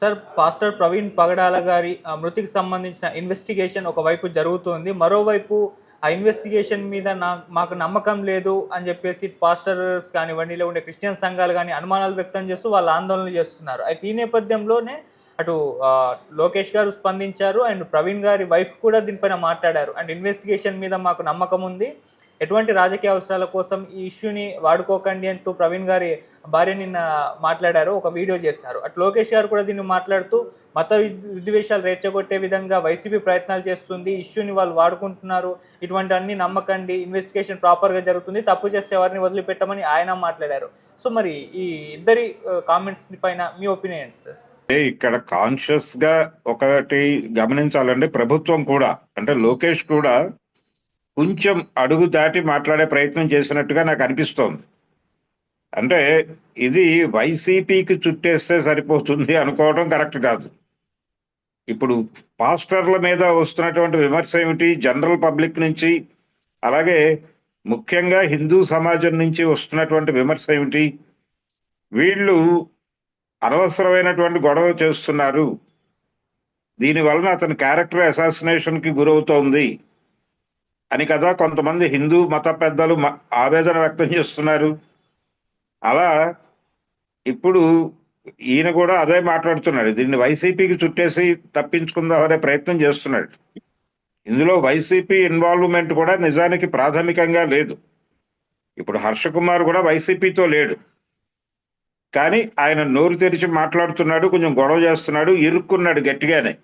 Sir pastor Praveen పగడాల గారి మృతికి సంబంధించిన ఇన్వెస్టిగేషన్ ఒకవైపు జరుగుతుంది. మరోవైపు ఆ ఇన్వెస్టిగేషన్ మీద నా మాకు నమ్మకం లేదు అని చెప్పేసి పాస్టర్స్ కానివ్వండి లేకుంటే క్రిస్టియన్ సంఘాలు కానీ అనుమానాలు వ్యక్తం చేస్తూ వాళ్ళు ఆందోళన చేస్తున్నారు. అయితే ఈ నేపథ్యంలోనే అటు లోకేష్ గారు స్పందించారు. అండ్ ప్రవీణ్ గారి వైఫ్ కూడా దీనిపైన మాట్లాడారు. అండ్ ఇన్వెస్టిగేషన్ మీద మాకు నమ్మకం ఉంది. ఎటువంటి రాజకీయ అవసరాల కోసం ఈ ఇష్యూని వాడుకోకండి అంటూ ప్రవీణ్ గారి భార్య నిన్న మాట్లాడారు ఒక వీడియో చేశారు అటు లోకేష్ గారు కూడా దీన్ని మాట్లాడుతూ మత విద్వేషాలు రెచ్చగొట్టే విధంగా వైసీపీ ప్రయత్నాలు చేస్తుంది ఇష్యూని వాళ్ళు వాడుకుంటున్నారు ఇటువంటి అన్ని నమ్మకండి ఇన్వెస్టిగేషన్ ప్రాపర్గా జరుగుతుంది తప్పు చేసే వారిని వదిలిపెట్టమని ఆయన మాట్లాడారు. సో మరి ఈ ఇద్దరి కామెంట్స్ పైన మీ ఒపీనియన్స్ ఇక్కడ కాన్షియస్గా ఒకటి గమనించాలంటే ప్రభుత్వం కూడా అంటే లోకేష్ కూడా కొంచెం అడుగు దాటి మాట్లాడే ప్రయత్నం చేసినట్టుగా నాకు అనిపిస్తోంది. అంటే ఇది వైసీపీకి చుట్టేస్తే సరిపోతుంది అనుకోవడం కరెక్ట్ కాదు. ఇప్పుడు పాస్టర్ల మీద వస్తున్నటువంటి విమర్శ ఏమిటి? జనరల్ పబ్లిక్ నుంచి అలాగే ముఖ్యంగా హిందూ సమాజం నుంచి వస్తున్నటువంటి విమర్శ ఏమిటి? వీళ్ళు అనవసరమైనటువంటి గొడవ చేస్తున్నారు. దీని వలన అతని క్యారెక్టర్ అసాసినేషన్కి గురవుతోంది. అని కదా కొంతమంది హిందూ మత పెద్దలు మ- ఆవేదన వ్యక్తం చేస్తున్నారు. అలా ఇప్పుడు ఈయన కూడా అదే మాట్లాడుతున్నాడు. దీన్ని వైసీపీకి చుట్టేసి తప్పించుకుందామనే ప్రయత్నం చేస్తున్నాడు. ఇందులో వైసీపీ ఇన్వాల్వ్మెంట్ కూడా నిజానికి ప్రాథమికంగా లేదు. ఇప్పుడు హర్ష కుమార్ కూడా వైసీపీతో లేడు. కానీ ఆయన నోరు తెరిచి మాట్లాడుతున్నాడు కొంచెం గొడవ చేస్తున్నాడు ఇరుక్కున్నాడు గట్టిగానే.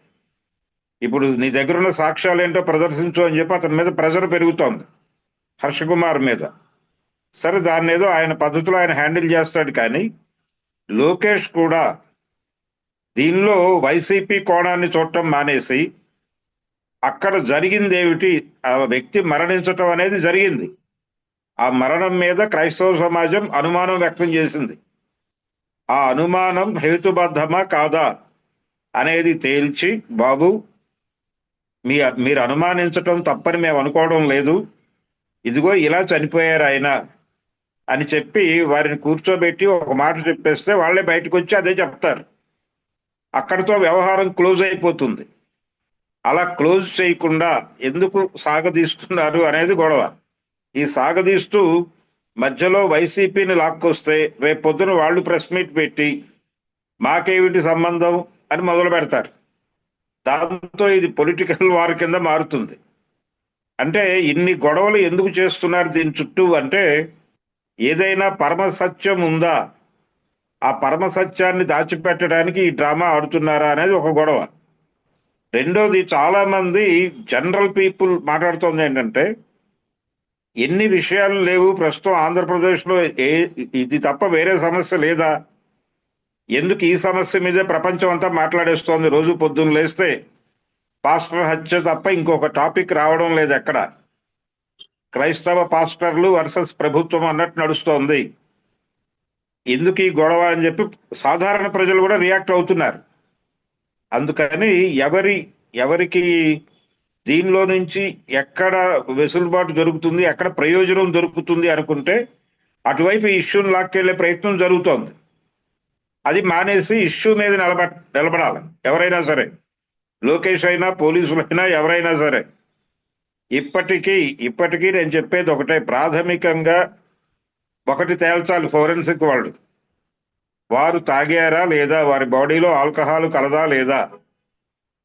ఇప్పుడు నీ దగ్గర ఉన్న సాక్ష్యాలు ఏంటో ప్రదర్శించు అని చెప్పి అతని మీద ప్రెజర్ పెరుగుతోంది హర్ష కుమార్ మీద. సరే దాన్ని ఏదో ఆయన పద్ధతిలో ఆయన హ్యాండిల్ చేస్తాడు కానీ లోకేష్ కూడా దీనిలో వైసీపీ కోణాన్ని చూడటం మానేసి అక్కడ జరిగింది ఏమిటి ఆ వ్యక్తి మరణించటం అనేది జరిగింది. ఆ మరణం మీద క్రైస్తవ సమాజం అనుమానం వ్యక్తం చేసింది. ఆ అనుమానం హేతుబద్ధమా కాదా అనేది తేల్చి బాబు మీ మీరు అనుమానించటం తప్పని మేము అనుకోవడం లేదు. ఇదిగో ఇలా చనిపోయారు ఆయన అని చెప్పి వారిని కూర్చోబెట్టి ఒక మాట చెప్పేస్తే వాళ్ళే బయటకు వచ్చి అదే చెప్తారు. అక్కడితో వ్యవహారం క్లోజ్ అయిపోతుంది. అలా క్లోజ్ చేయకుండా ఎందుకు సాగదీస్తున్నారు అనేది గొడవ. ఈ సాగదీస్తూ మధ్యలో వైసీపీని లాక్కొస్తే రేపు పొద్దున వాళ్ళు ప్రెస్ మీట్ పెట్టి మాకేమిటి సంబంధం అని మొదలు పెడతారు దాంతో ఇది పొలిటికల్ వార్ కింద మారుతుంది. అంటే ఇన్ని గొడవలు ఎందుకు చేస్తున్నారు దీని చుట్టూ అంటే ఏదైనా పరమ సత్యం ఉందా? ఆ పరమ సత్యాన్ని దాచిపెట్టడానికి ఈ డ్రామా ఆడుతున్నారా అనేది ఒక గొడవ. రెండోది చాలామంది జనరల్ పీపుల్ మాట్లాడుతుంది ఏంటంటే ఎన్ని విషయాలు లేవు ప్రస్తుతం ఆంధ్రప్రదేశ్లో ఏ ఇది తప్ప వేరే సమస్య లేదా? ఎందుకు ఈ సమస్య మీదే ప్రపంచం అంతా మాట్లాడేస్తోంది? రోజు పొద్దున్న లేస్తే పాస్టర్ హత్య తప్ప ఇంకొక టాపిక్ రావడం లేదు ఎక్కడ క్రైస్తవ పాస్టర్లు వర్సెస్ ప్రభుత్వం అన్నట్టు నడుస్తోంది. ఎందుకు ఈ గొడవ అని చెప్పి సాధారణ ప్రజలు కూడా రియాక్ట్ అవుతున్నారు. అందుకని ఎవరి ఎవరికి దీనిలో నుంచి ఎక్కడ వెసులుబాటు దొరుకుతుంది ఎక్కడ ప్రయోజనం దొరుకుతుంది అనుకుంటే అటువైపు ఇష్యూని లాక్కెళ్ళే ప్రయత్నం జరుగుతోంది. అది మానేసి ఇష్యూ మీద నిలబ నిలబడాలి. ఎవరైనా సరే. లోకేష్ అయినా పోలీసులైనా ఎవరైనా సరే. ఇప్పటికీ ఇప్పటికీ నేను చెప్పేది ఒకటే. ప్రాథమికంగా ఒకటి తేల్చాలి ఫోరెన్సిక్ వాళ్ళు వారు తాగారా లేదా? వారి బాడీలో ఆల్కహాల్ కలదా లేదా?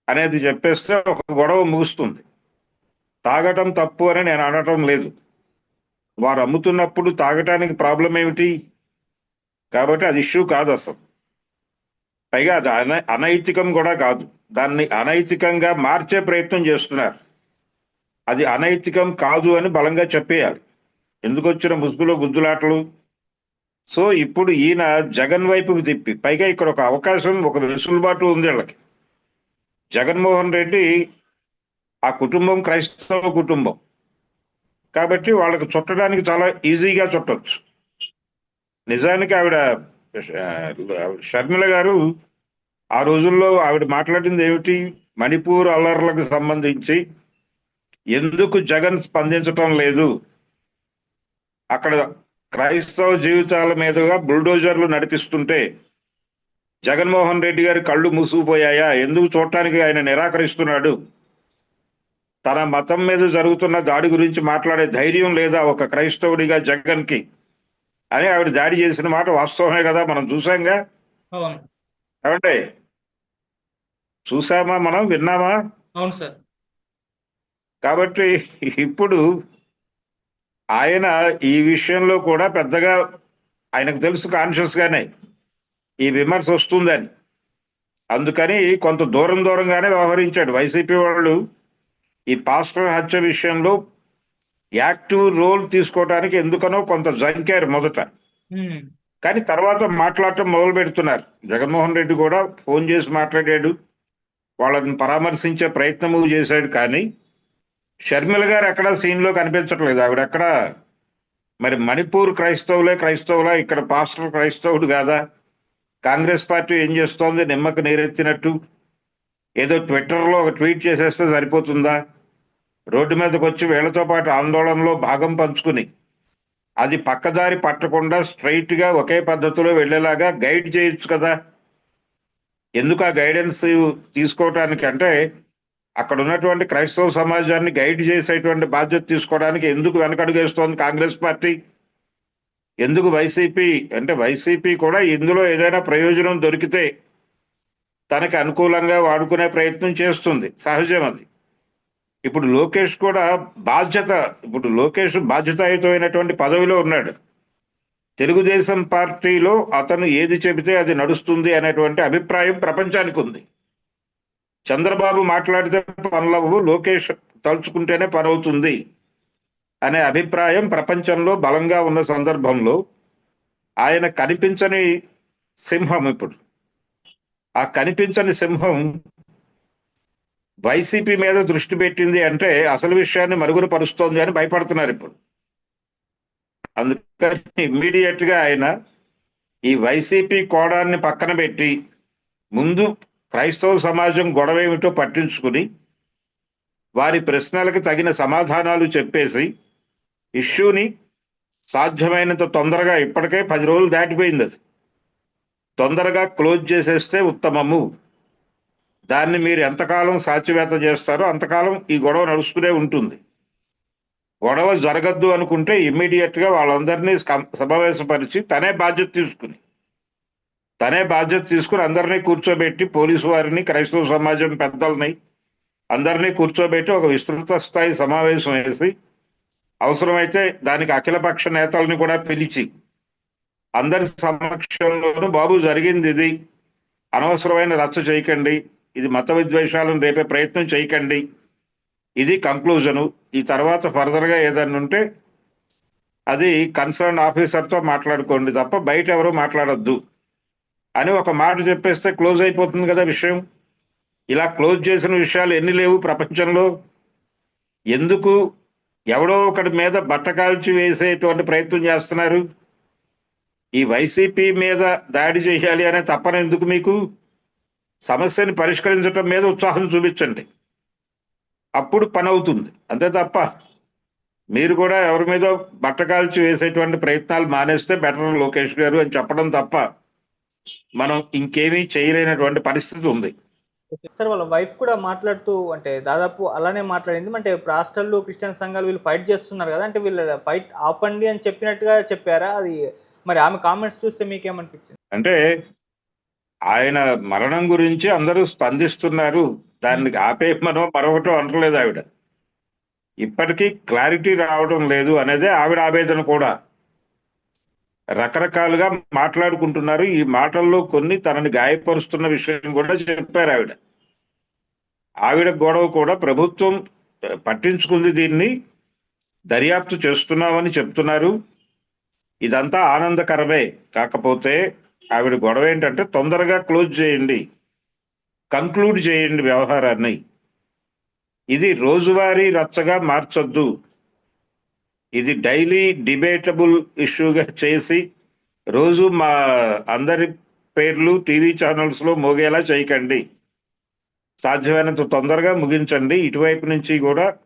అనేది చెప్పేస్తే ఒక గొడవ ముగుస్తుంది. తాగటం తప్పు అని నేను అనటం లేదు. వారు అమ్ముతున్నప్పుడు తాగటానికి ప్రాబ్లం ఏమిటి కాబట్టి అది ఇష్యూ కాదు అసలు. పైగా అది అన అనైతికం కూడా కాదు. దాన్ని అనైతికంగా మార్చే ప్రయత్నం చేస్తున్నారు. అది అనైతికం కాదు అని బలంగా చెప్పేయాలి. ఎందుకు వచ్చిన ముసుగులో గుద్దులాటలు? సో ఇప్పుడు ఈయన జగన్ వైపుకు తిప్పి పైగా ఇక్కడ ఒక అవకాశం ఒక వెసులుబాటు ఉంది వీళ్ళకి. జగన్మోహన్ రెడ్డి ఆ కుటుంబం క్రైస్తవ కుటుంబం. కాబట్టి వాళ్ళకి చుట్టడానికి చాలా ఈజీగా చుట్టవచ్చు నిజానికి ఆవిడ షర్మిల గారు ఆ రోజుల్లో ఆవిడ మాట్లాడింది ఏమిటి? మణిపూర్ అల్లర్లకు సంబంధించి ఎందుకు జగన్ స్పందించటం లేదు? అక్కడ క్రైస్తవ జీవితాల మీదుగా బుల్డోజర్లు నడిపిస్తుంటే జగన్మోహన్ రెడ్డి గారి కళ్ళు మూసుకుపోయాయా? ఎందుకు చూడటానికి ఆయన నిరాకరిస్తున్నాడు? తన మతం మీద జరుగుతున్న దాడి గురించి మాట్లాడే ధైర్యం లేదా ఒక క్రైస్తవుడిగా జగన్కి? అని ఆవిడ దాడి చేసిన మాట వాస్తవమే కదా మనం చూసాంగా? ఏమంటే చూసామా మనం? విన్నామా? అవును సార్. కాబట్టి ఇప్పుడు ఆయన ఈ విషయంలో కూడా పెద్దగా ఆయనకు తెలుసు కాన్షియస్ గానే ఈ విమర్శ వస్తుందని. అందుకని కొంత దూరం దూరంగానే వ్యవహరించాడు. వైసీపీ వాళ్ళు ఈ పాస్టర్ హత్య విషయంలో యాక్టివ్ రోల్ తీసుకోవడానికి ఎందుకనో కొంత జంకారు మొదట. కానీ తర్వాత మాట్లాడటం మొదలు పెడుతున్నారు. జగన్మోహన్ రెడ్డి కూడా ఫోన్ చేసి మాట్లాడాడు. వాళ్ళని పరామర్శించే ప్రయత్నము చేశాడు కానీ షర్మిల గారు ఎక్కడా సీన్లో కనిపించట్లేదు. ఆవిడ ఎక్కడ? మరి మణిపూర్ క్రైస్తవులే క్రైస్తవులా? ఇక్కడ పాస్టర్ క్రైస్తవుడు కాదా? కాంగ్రెస్ పార్టీ ఏం చేస్తోంది? నిమ్మకు నీరెత్తినట్టు. ఏదో ట్విట్టర్లో ఒక ట్వీట్ చేసేస్తే సరిపోతుందా? రోడ్డు మీదకి వచ్చి వీళ్ళతో పాటు ఆందోళనలో భాగం పంచుకుని అది పక్కదారి పట్టకుండా స్ట్రైట్గా ఒకే పద్ధతిలో వెళ్ళేలాగా గైడ్ చేయొచ్చు కదా. ఎందుకు ఆ గైడెన్స్ తీసుకోవటానికి అంటే అక్కడ ఉన్నటువంటి క్రైస్తవ సమాజాన్ని గైడ్ చేసేటువంటి బాధ్యత తీసుకోవడానికి ఎందుకు వెనకడుగేస్తోంది కాంగ్రెస్ పార్టీ? ఎందుకు వైసీపీ అంటే వైసీపీ కూడా ఇందులో ఏదైనా ప్రయోజనం దొరికితే తనకి అనుకూలంగా వాడుకునే ప్రయత్నం చేస్తుంది. సహజం అది. ఇప్పుడు లోకేష్ కూడా బాధ్యత ఇప్పుడు లోకేష్ బాధ్యతాయుతమైనటువంటి పదవిలో ఉన్నాడు. తెలుగుదేశం పార్టీలో అతను ఏది చెబితే అది నడుస్తుంది అనేటువంటి అభిప్రాయం ప్రపంచానికి ఉంది. చంద్రబాబు మాట్లాడితే పనులవు లోకేష్ తలుచుకుంటేనే పని అవుతుంది అనే అభిప్రాయం ప్రపంచంలో బలంగా ఉన్న సందర్భంలో ఆయన కనిపించని సింహం ఇప్పుడు. ఆ కనిపించని సింహం వైసీపీ మీద దృష్టి పెట్టింది అంటే అసలు విషయాన్ని మరుగున పరుస్తోంది అని భయపడుతున్నారు ఇప్పుడు. అందుకని ఇమ్మీడియట్గా ఆయన ఈ వైసీపీ కోడాన్ని పక్కన పెట్టి ముందు క్రైస్తవ సమాజం గొడవ ఏమిటో పట్టించుకుని వారి ప్రశ్నలకు తగిన సమాధానాలు చెప్పేసి ఇష్యూని సాధ్యమైనంత తొందరగా ఇప్పటికే పది రోజులు దాటిపోయింది అది. తొందరగా క్లోజ్ చేసేస్తే ఉత్తమము. దాన్ని మీరు ఎంతకాలం సాధ్యవేత చేస్తారో అంతకాలం ఈ గొడవ నడుస్తూనే ఉంటుంది. గొడవ జరగద్దు అనుకుంటే ఇమ్మీడియట్గా వాళ్ళందరినీ సమావేశపరిచి తనే బాధ్యత తీసుకుని తనే బాధ్యత తీసుకుని అందరినీ కూర్చోబెట్టి పోలీసు వారిని క్రైస్తవ సమాజం పెద్దలని అందరినీ కూర్చోబెట్టి ఒక విస్తృత స్థాయి సమావేశం వేసి అవసరమైతే దానికి అఖిలపక్ష నేతల్ని కూడా పిలిచి అందరి సమక్షంలోనూ బాబు జరిగింది ఇది. అనవసరమైన రచ్చ చేయకండి. ఇది మత విద్వేషాలను రేపే ప్రయత్నం చేయకండి. ఇది కంక్లూజను ఈ తర్వాత ఫర్దర్గా ఏదైనా ఉంటే అది కన్సర్న్ ఆఫీసర్తో మాట్లాడుకోండి తప్ప బయట ఎవరు మాట్లాడొద్దు. అని ఒక మాట చెప్పేస్తే క్లోజ్ అయిపోతుంది కదా విషయం. ఇలా క్లోజ్ చేసిన విషయాలు ఎన్ని లేవు ప్రపంచంలో. ఎందుకు? ఎవడో ఒకటి మీద బట్ట కాల్చి వేసేటువంటి ప్రయత్నం చేస్తున్నారు. ఈ వైసీపీ మీద దాడి చేయాలి అనే తప్పన ఎందుకు మీకు? సమస్యని పరిష్కరించడం మీద ఉత్సాహం చూపించండి. అప్పుడు పని అవుతుంది. అంతే తప్ప మీరు కూడా ఎవరి మీద బట్ట కాల్చి వేసేటువంటి ప్రయత్నాలు మానేస్తే బెటర్ లోకేష్ గారు అని చెప్పడం తప్ప మనం ఇంకేమీ చేయలేనటువంటి పరిస్థితి ఉంది. సార్ వాళ్ళ వైఫ్ కూడా మాట్లాడుతూ అంటే దాదాపు అలానే మాట్లాడింది. అంటే రాష్ట్రాలు క్రిస్టియన్ సంఘాలు వీళ్ళు ఫైట్ చేస్తున్నారు కదా అంటే వీళ్ళు ఫైట్ ఆపండి అని చెప్పినట్టుగా చెప్పారా? అది మరి ఆమె కామెంట్స్ చూస్తే మీకేమనిపించింది? అంటే ఆయన మరణం గురించి అందరూ స్పందిస్తున్నారు. దానికి ఆపేయమనో మరొకటో అనట్లేదు ఆవిడ. ఇప్పటికీ క్లారిటీ రావడం లేదు అనేదే ఆవిడ ఆవేదన కూడా. రకరకాలుగా మాట్లాడుకుంటున్నారు. ఈ మాటల్లో కొన్ని తనని గాయపరుస్తున్న విషయం కూడా చెప్పారు ఆవిడ. ఆవిడ గొడవ కూడా ప్రభుత్వం పట్టించుకుంది దీన్ని. దర్యాప్తు చేస్తున్నామని చెప్తున్నారు. ఇదంతా ఆనందకరమే. కాకపోతే ఆవిడ గొడవ ఏంటంటే తొందరగా క్లోజ్ చేయండి. కంక్లూడ్ చేయండి వ్యవహారాన్ని. ఇది రోజువారీ రచ్చగా మార్చొద్దు. ఇది డైలీ డిబేటబుల్ ఇష్యూగా చేసి రోజు మా అందరి పేర్లు టీవీ ఛానల్స్లో మోగేలా చేయకండి. సాధ్యమైనంత తొందరగా ముగించండి. ఇటువైపు నుంచి కూడా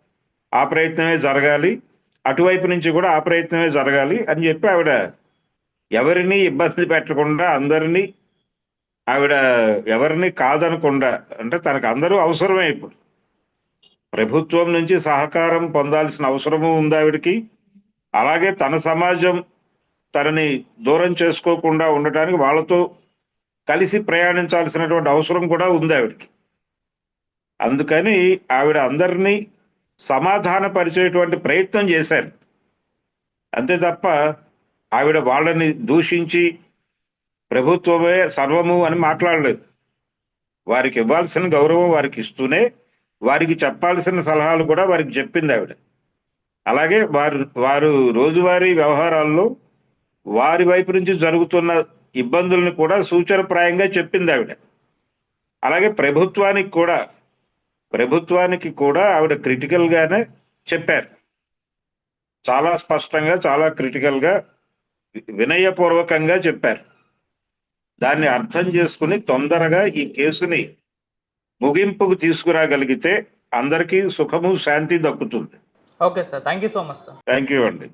ఆ ప్రయత్నమే జరగాలి. అటువైపు నుంచి కూడా ఆ ప్రయత్నమే జరగాలి అని చెప్పి ఆవిడ ఎవరిని ఇబ్బంది పెట్టకుండా అందరినీ ఆవిడ ఎవరిని కాదనకుండా అంటే తనకు అందరూ అవసరమే ఇప్పుడు. ప్రభుత్వం నుంచి సహకారం పొందాల్సిన అవసరము ఉంది ఆవిడకి. అలాగే తన సమాజం తనని దూరం చేసుకోకుండా ఉండటానికి వాళ్ళతో కలిసి ప్రయాణించాల్సినటువంటి అవసరం కూడా ఉంది ఆవిడకి. అందుకని ఆవిడ అందరినీ సమాధానపరిచేటువంటి ప్రయత్నం చేశారు. అంతే తప్ప ఆవిడ వాళ్ళని దూషించి ప్రభుత్వమే సర్వము అని మాట్లాడలేదు. వారికి ఇవ్వాల్సిన గౌరవం వారికి ఇస్తూనే వారికి చెప్పాల్సిన సలహాలు కూడా వారికి చెప్పింది ఆవిడ. అలాగే వారు వారు రోజువారీ వ్యవహారాల్లో వారి వైపు నుంచి జరుగుతున్న ఇబ్బందులను కూడా సూచనప్రాయంగా చెప్పింది ఆవిడ. అలాగే ప్రభుత్వానికి కూడా ప్రభుత్వానికి కూడా ఆవిడ క్రిటికల్గానే చెప్పారు. చాలా స్పష్టంగా చాలా క్రిటికల్గా వినయపూర్వకంగా చెప్పారు. దాన్ని అర్థం చేసుకుని తొందరగా ఈ కేసుని ముగింపుకు తీసుకురాగలిగితే అందరికీ సుఖము శాంతి దక్కుతుంది. Okay sir. Thank you so much sir. Thank you అండి.